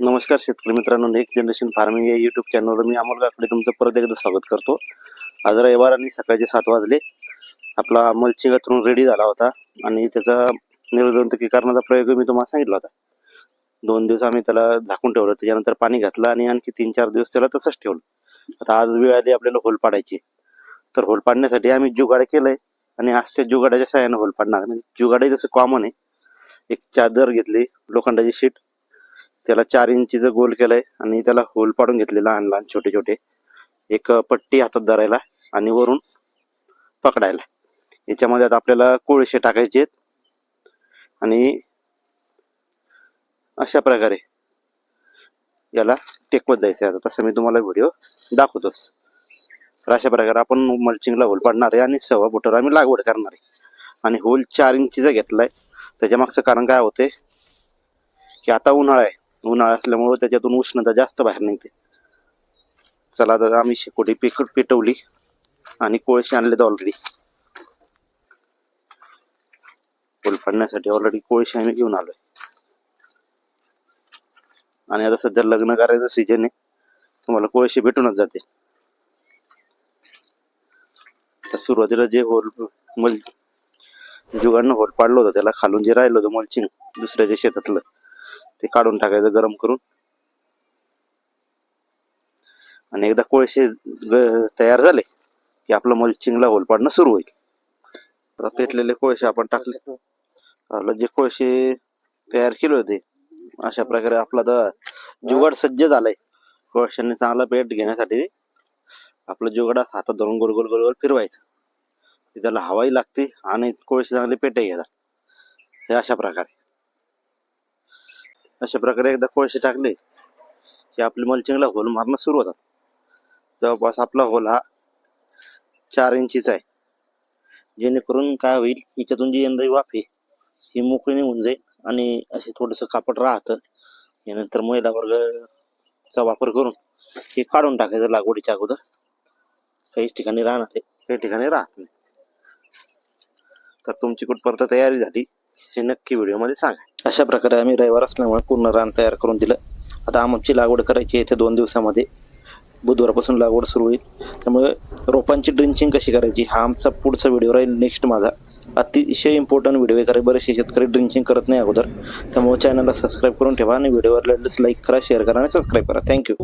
नमस्कार शेतकरी मित्रांनो नेक्स्ट जनरेशन फार्मिंग या युट्यूब चॅनलवर मी अमोल काकडे तुमचं परत एकदा स्वागत करतो. आज रविवार आणि सकाळचे सात वाजले. आपला मल्चिंग गतरून रेडी झाला होता आणि त्याचा निर्जंतुकीकरणाचा प्रयोग मी तुम्हाला सांगितला होता. दोन दिवस आम्ही त्याला झाकून ठेवलं त्याच्यानंतर पाणी घातलं आणि आणखी तीन चार दिवस त्याला तसंच ठेवलं. आता आज वेळ आली आपल्याला होल पाडायची. तर होल पाडण्यासाठी आम्ही जुगाड केलंय आणि आज त्या जुगाड्याच्या सहाय्याने होल पाडणार. म्हणजे जुगाडही जसं कॉमन आहे एक चादर घेतली लोखंडाची शीट त्याला चार इंचीचं गोल केलंय आणि त्याला होल पाडून घेतले लहान लहान छोटे छोटे. एक पट्टी हातात धरायला आणि वरून पकडायला. याच्यामध्ये आता आपल्याला कोळशे टाकायचे आहेत. आणि अशा प्रकारे याला टेकवत जायचं आहे. आता तसं मी तुम्हाला व्हिडिओ दाखवतोच तर अशा प्रकारे आपण मल्चिंगला होल पाडणार आहे आणि सव्वा फुटावर आम्ही लागवड करणार आहे. आणि होल चार इंचीचा घेतलाय. त्याच्या मागचं कारण काय होते की आता उन्हाळा आहे. उन्हाळा असल्यामुळे त्याच्यातून उष्णता जास्त बाहेर निघते. चला आता आम्ही शेकोटी पिकट पेटवली आणि कोळशी आणलेत ऑलरेडी फुल पाडण्यासाठी ऑलरेडी कोळशी आम्ही घेऊन आलोय. आणि आता सध्या लग्न करायचं सीजन आहे. तुम्हाला कोळशी भेटूनच जाते. तर सुरुवातीला जे होल मल जुगांना होल पाडलं होतं त्याला खालून जे राहिलं होतं मल्चिंग दुसऱ्याच्या शेतातलं ते काढून टाकायचं गरम करून. आणि एकदा कोळसे तयार झाले की आपलं मल्चिंगला होल पाडणं सुरू होईल. आता पेटलेले कोळसे आपण टाकले. आपलं जे कोळसे तयार केले होते अशा प्रकारे आपला तर जुगाड सज्ज झालाय. कोळशाने चांगला पेट घेण्यासाठी आपलं जुगाड हातात धरून गोल गोल गोल गोल फिरवायचं. त्याला हवाही लागते आणि कोळसे चांगले पेटही घेतात. हे अशा प्रकारे. अशा प्रकारे एकदा कोळसे टाकले की आपले मल्चिंगला होल मारणं सुरू होतात. जवळपास आपला होल हा चार इंचीचा आहे. जेणेकरून काय होईल याच्यातून जी यंदा वाफ आहे ही मोकळी निघून जाईल आणि असे थोडंसं कापड राहतं. यानंतर महिला वर्गचा वापर करून हे काढून टाकायचं लागवडीच्या अगोदर. काही ठिकाणी राहणार आहे काही ठिकाणी राहत नाही. तर तुमची कुठपर्यंत तयारी झाली हे नक्की व्हिडिओमध्ये सांगा. अशा प्रकारे आम्ही रविवार असल्यामुळे पूर्ण रान तयार करून दिलं. आता आमची लागवड करायची आहे ते दोन दिवसामध्ये. बुधवारपासून लागवड सुरू होईल. त्यामुळे रोपांची ड्रिंचिंग कशी करायची हा आमचा पुढचा व्हिडिओ राहील नेक्स्ट माझा. अतिशय इम्पॉर्टंट व्हिडिओ आहे कारण बरेचसे शेतकरी ड्रिंचिंग करत नाही अगोदर. त्यामुळे चॅनलला सबस्क्राईब करून ठेवा आणि व्हिडिओवर लाईक करा शेअर करा आणि सबस्क्राईब करा. थँक्यू